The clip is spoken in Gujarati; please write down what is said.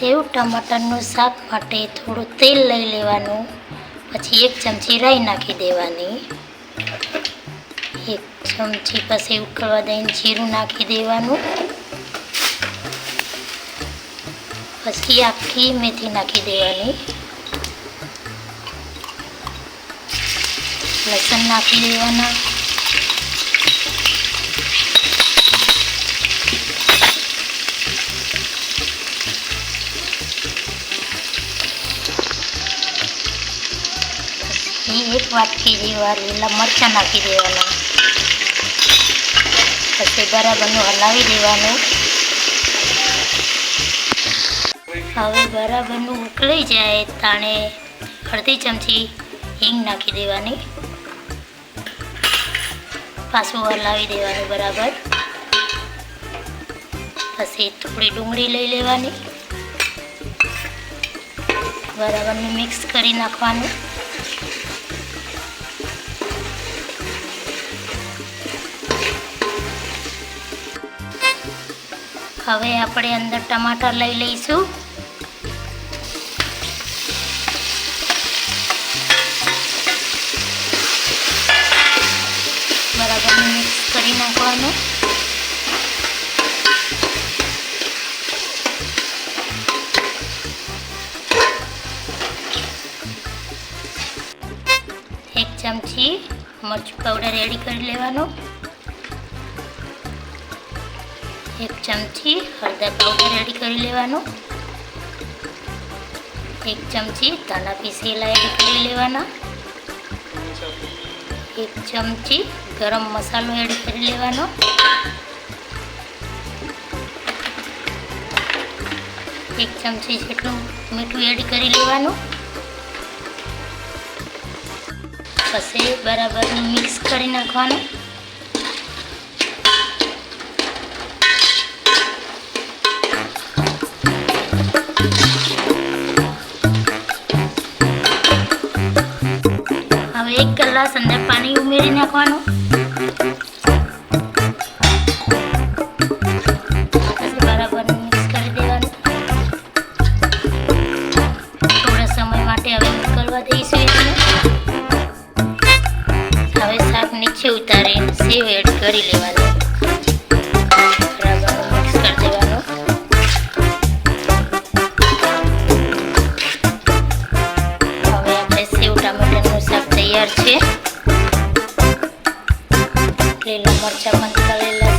સેવ ટમાટરનું શાક માટે થોડું તેલ લઈ લેવાનું. પછી એક ચમચી રાઈ નાખી દેવાની. એક ચમચી પછી ઉકળવા દઈને જીરું નાખી દેવાનું. પછી આખી મેથી નાખી દેવાની. લસણ નાખી દેવાના. પછી એક વાટકી જેવા લીલા મરચાં નાખી દેવાના. પછી બરાબરનું હલાવી દેવાનું. હવે બરાબરનું ઉકળી જાય તાણે અડધી ચમચી હિંગ નાખી દેવાની. પાછું હલાવી દેવાનું બરાબર. પછી થોડી ડુંગળી લઈ લેવાની. બરાબરનું મિક્સ કરી નાખવાનું. હવે આપણે અંદર ટમાટર લઈ લઈશું. બરાબર મિક્સ કરી નાખવાનું. એક ચમચી મરચું પાવડર રેડી કરી લેવાનું. એક ચમચી હળદર પાવડર રેડી કરી લેવાનું. એક ચમચી ધાણા પીસેલા એડ કરી લેવાના. એક ચમચી ગરમ મસાલો એડ કરી લેવાનો. એક ચમચી જેટલું મીઠું એડ કરી લેવાનું. પછી બરાબર મિક્સ કરી નાખવાનું. ગ્લાસ અંદર પાણી ઉમેરી નાખવાનું. બરાબર મિક્સ દેવાનું. થોડા સમય માટે હવે ઉકળવા દઈશું એટલે. હવે શાક નીચે ઉતારી સેવ એડ કરી લેવાની. Lila Marcia Mantalela